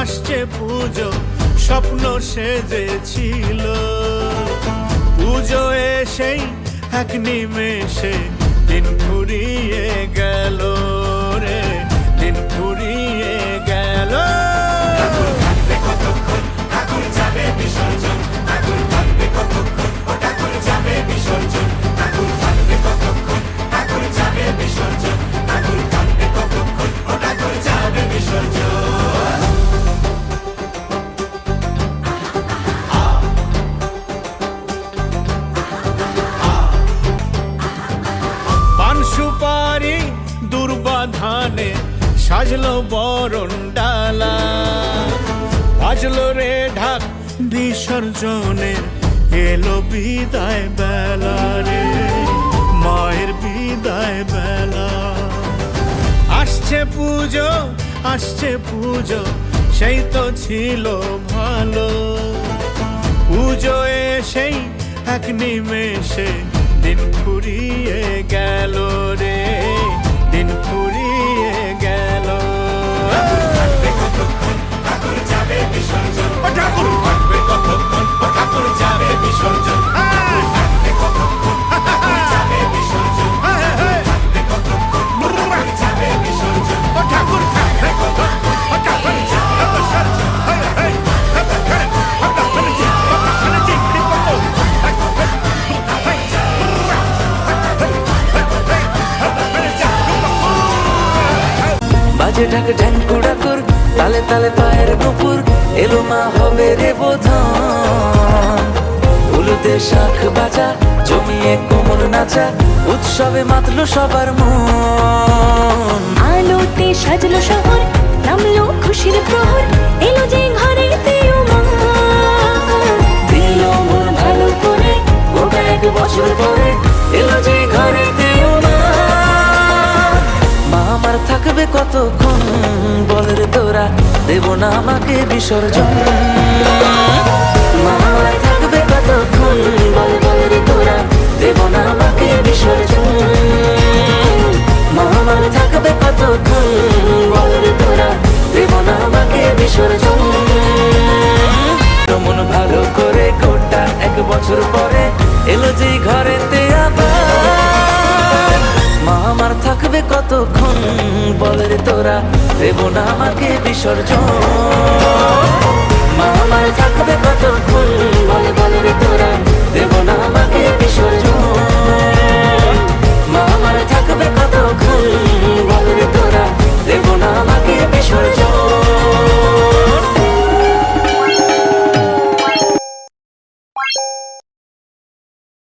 আসছে পুজো স্বপ্ন সেজেছিল। পুজো এসেই এক নিমেষে দিন ঘুরিয়ে গেল রে। সাজলো বরণ ডালা, বাজলো রে ঢাক বিসর্জনের, এলো বিদায় বেলা রে, মায়ের বিদায় বেলা। আসছে পুজো আসছে পুজো, সেই তো ছিল ভালো। পুজো এসেই এক নিমেষে বাজে ঢাক ঢ্যাং কুড়াকুর তালে তালে পায়ের নুপুর এলো মা হবে রে বোধন। উলুদে শাখ বাজা জমিয়ে কোমর নাচা উৎসবে মাতলো সবার মন। আলোতে সাজলো শহর নামলো খুশির প্রহর এলো যে ঘরে দিল মন ভালো করে গোটা এক বছর পরে এলো যে ঘরে থাকবে কতক্ষণ? বলের তোরা দেব না আমাকে বিসর্জন। থাকবে কতক্ষণ? বল বলের তোরা দেব না আমাকে বিসর্জন। মা আমার থাকবে কতক্ষণ? বলের তোরা দেব না আমাকে বিসর্জন। মন ভালো করে গোটা এক বছর পরে এলো যে ঘরেতে আবার। কতক্ষণ বলে তোরা? দেব না আমাকে বিসর্জন।